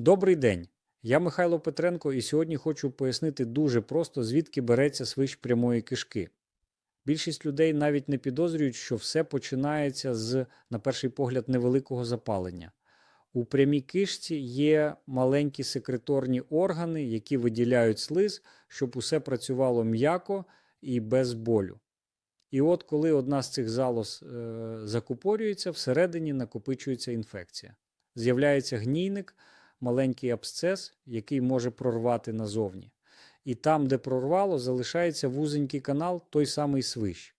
Добрий день. Я Михайло Петренко і сьогодні хочу пояснити дуже просто, звідки береться свищ прямої кишки. Більшість людей навіть не підозрюють, що все починається з, на перший погляд, невеликого запалення. У прямій кишці є маленькі секреторні органи, які виділяють слиз, щоб усе працювало м'яко і без болю. І от коли одна з цих залоз е, закупорюється, всередині накопичується інфекція. З'являється гнійник, маленький абсцес, який може прорвати назовні. І там, де прорвало, залишається вузенький канал, той самий свищ.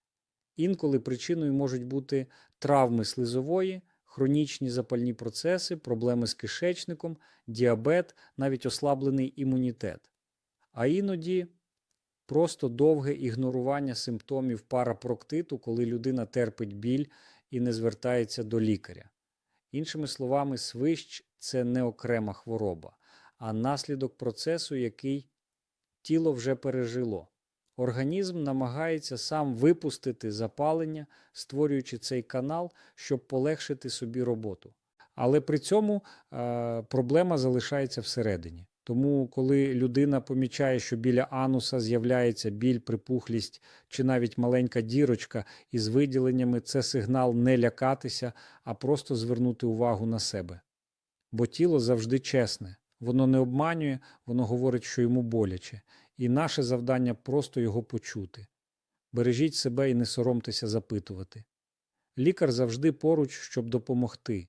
Інколи причиною можуть бути травми слизової, хронічні запальні процеси, проблеми з кишечником, діабет, навіть ослаблений імунітет. А іноді просто довге ігнорування симптомів парапроктиту, коли людина терпить біль і не звертається до лікаря. Іншими словами, свищ це не окрема хвороба, а наслідок процесу, який тіло вже пережило. Організм намагається сам випустити запалення, створюючи цей канал, щоб полегшити собі роботу. Але при цьому е, проблема залишається всередині. Тому, коли людина помічає, що біля ануса з'являється біль, припухлість чи навіть маленька дірочка із виділеннями, це сигнал не лякатися, а просто звернути увагу на себе. Бо тіло завжди чесне, воно не обманює, воно говорить, що йому боляче, і наше завдання просто його почути. Бережіть себе і не соромтеся запитувати. Лікар завжди поруч, щоб допомогти.